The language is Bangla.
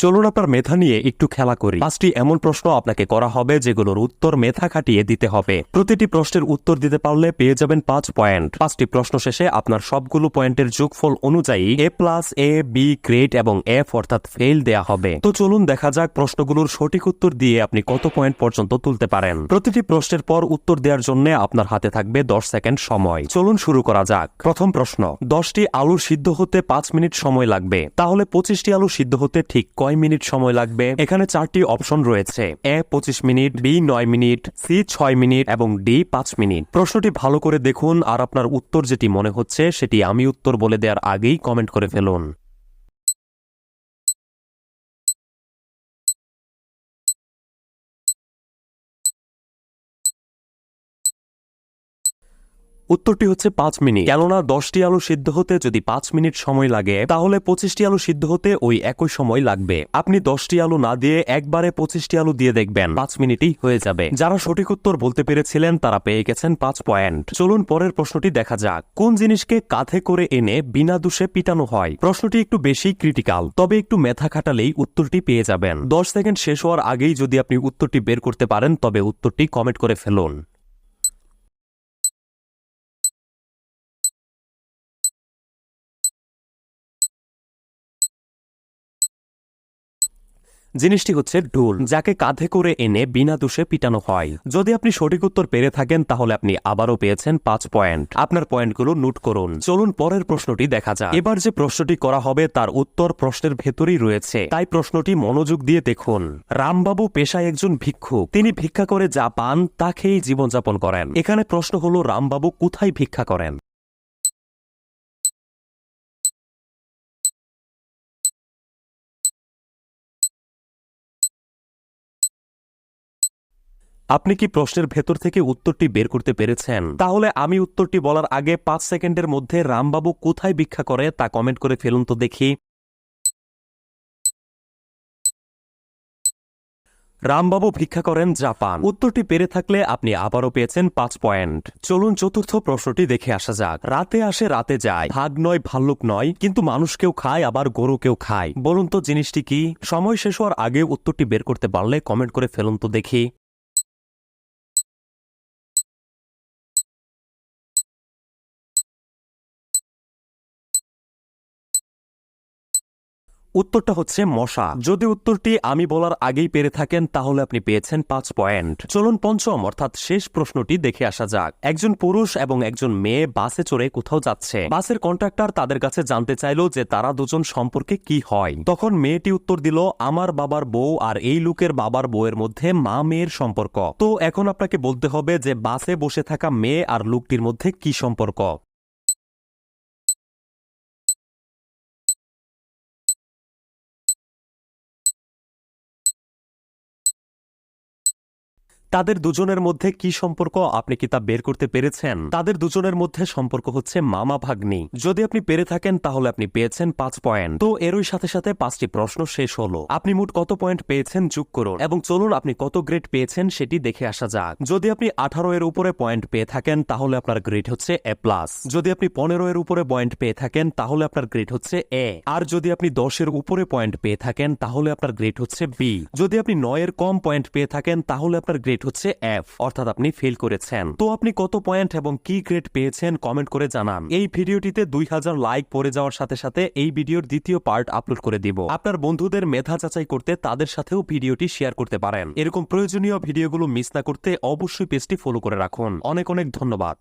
চলুন আপনার মেধা নিয়ে একটু খেলা করি। পাঁচটি এমন প্রশ্ন আপনাকে করা হবে যেগুলোর উত্তর মেধা খাটিয়ে দিতে হবে। প্রতিটি প্রশ্নের উত্তর দিতে পারলে পেয়ে যাবেন পাঁচ পয়েন্ট। পাঁচটি প্রশ্ন শেষে আপনার সবগুলো পয়েন্টের যোগফল অনুযায়ী A plus, A, B, grade এবং এফ অর্থাৎ ফেল দেয়া হবে। তো চলুন দেখা যাক প্রশ্নগুলোর সঠিক উত্তর দিয়ে আপনি কত পয়েন্ট পর্যন্ত তুলতে পারেন। প্রতিটি প্রশ্নের পর উত্তর দেওয়ার জন্য আপনার হাতে থাকবে দশ সেকেন্ড সময়। চলুন শুরু করা যাক। প্রথম প্রশ্ন, দশটি আলু সিদ্ধ হতে পাঁচ মিনিট সময় লাগবে। তাহলে পঁচিশটি আলু সিদ্ধ হতে ঠিক কয় মিনিট সময় লাগবে। এখানে চারটি অপশন রয়েছে। এ, পঁচিশ মিনিট, বি, নয় মিনিট, সি, ছয় মিনিট এবং ডি, পাঁচ মিনিট। প্রশ্নটি ভালো করে দেখুন আর আপনার উত্তর যেটি মনে হচ্ছে সেটি আমি উত্তর বলে দেওয়ার আগেই কমেন্ট করে ফেলুন। উত্তরটি হচ্ছে পাঁচ মিনিট। কেননা দশটি আলু সিদ্ধ হতে যদি পাঁচ মিনিট সময় লাগে, তাহলে পঁচিশটি আলু সিদ্ধ হতে ওই একই সময় লাগবে। আপনি দশটি আলু না দিয়ে একবারে পঁচিশটি আলু দিয়ে দেখবেন, পাঁচ মিনিটই হয়ে যাবে। যারা সঠিক উত্তর বলতে পেরেছিলেন, তারা পেয়ে গেছেন পাঁচ পয়েন্ট। চলুন পরের প্রশ্নটি দেখা যাক। কোন জিনিসকে কাঁধে করে এনে বিনা দোষে পিটানো হয়? প্রশ্নটি একটু বেশি ক্রিটিক্যাল, তবে একটু মেথা খাটালেই উত্তরটি পেয়ে যাবেন। দশ সেকেন্ড শেষ হওয়ার আগেই যদি আপনি উত্তরটি বের করতে পারেন, তবে উত্তরটি কমেন্ট করে ফেলুন। জিনিসটি হচ্ছে ঢোল, যাকে কাঁধে করে এনে বিনা দোষে পিটানো হয়। যদি আপনি সঠিক উত্তর পেরে থাকেন, তাহলে আপনি আবারও পেয়েছেন পাঁচ পয়েন্ট। আপনার পয়েন্টগুলো নোট করুন। চলুন পরের প্রশ্নটি দেখা যাক। এবার যে প্রশ্নটি করা হবে, তার উত্তর প্রশ্নের ভেতরেই রয়েছে। তাই প্রশ্নটি মনোযোগ দিয়ে দেখুন। রামবাবু পেশায় একজন ভিক্ষুক। তিনি ভিক্ষা করে যা পান, তা খেয়েই জীবনযাপন করেন। এখানে প্রশ্ন হলো, রামবাবু কোথায় ভিক্ষা করেন? আপনি কি প্রশ্নের ভেতর থেকে উত্তরটি বের করতে পেরেছেন? তাহলে আমি উত্তরটি বলার আগে পাঁচ সেকেন্ডের মধ্যে রামবাবু কোথায় ভিক্ষা করে তা কমেন্ট করে ফেলুন তো দেখি। রামবাবু ভিক্ষা করেন জাপান। উত্তরটি পেরে থাকলে আপনি আবারও পেয়েছেন পাঁচ পয়েন্ট। চলুন চতুর্থ প্রশ্নটি দেখে আসা যাক। রাতে আসে, রাতে যায়। ভাগ নয়, ভাল্লুক নয়, কিন্তু মানুষকেও খায়, আবার গরুকেও খায়। বলুন তো জিনিসটি কি? সময় শেষ হওয়ার আগে উত্তরটি বের করতে পারলে কমেন্ট করে ফেলুন তো দেখি। উত্তরটা হচ্ছে মশা। যদি উত্তরটি আমি বলার আগেই পেরে থাকেন, তাহলে আপনি পেয়েছেন পাঁচ পয়েন্ট। চলুন পঞ্চম, অর্থাৎ শেষ প্রশ্নটি দেখে আসা যাক। একজন পুরুষ এবং একজন মেয়ে বাসে চড়ে কোথাও যাচ্ছে। বাসের কন্ট্রাক্টর তাদের কাছে জানতে চাইল যে তারা দুজন সম্পর্কে কি হয়। তখন মেয়েটি উত্তর দিল, আমার বাবার বউ আর এই লোকের বাবার বউয়ের মধ্যে মা মেয়ের সম্পর্ক। তো এখন আপনাকে বলতে হবে যে বাসে বসে থাকা মেয়ে আর লোকটির মধ্যে কি সম্পর্ক। তাদের দুজনের মধ্যে কি সম্পর্ক? আপনি কি তা বের করতে পেরেছেন? তাদের দুজনের মধ্যে সম্পর্ক হচ্ছে মামা ভাগ্নি। যদি আপনি পেরে থাকেন, তাহলে আপনি পেয়েছেন পাঁচ পয়েন্ট। তো এরই সাথে সাথে পাঁচটি প্রশ্ন শেষ হলো। আপনি মোট কত পয়েন্ট পেয়েছেন যোগ করুন। এবং চলুন আপনি কত গ্রেড পেয়েছেন সেটি দেখে আসা যাক। যদি আপনি আঠারো এর উপরে পয়েন্ট পেয়ে থাকেন, তাহলে আপনার গ্রেড হচ্ছে এ প্লাস। যদি আপনি পনেরো এর উপরে পয়েন্ট পেয়ে থাকেন, তাহলে আপনার গ্রেড হচ্ছে এ। আর যদি আপনি দশের উপরে পয়েন্ট পেয়ে থাকেন, তাহলে আপনার গ্রেড হচ্ছে বি। যদি আপনি নয়ের কম পয়েন্ট পেয়ে থাকেন, তাহলে আপনার গ্রেড হচ্ছে এফ অর্থাৎ আপনি ফেল করেছেন। তো আপনি কত পয়েন্ট এবং কি গ্রেড পেয়েছেন কমেন্ট করে জানান। এই ভিডিওটিতে দুই হাজার লাইক পড়ে যাওয়ার সাথে সাথে এই ভিডিওর দ্বিতীয় পার্ট আপলোড করে দিব। আপনার বন্ধুদের মেধা যাচাই করতে তাদের সাথেও ভিডিওটি শেয়ার করতে পারেন। এরকম প্রয়োজনীয় ভিডিওগুলো মিস না করতে অবশ্যই পেজটি ফলো করে রাখুন। অনেক অনেক ধন্যবাদ।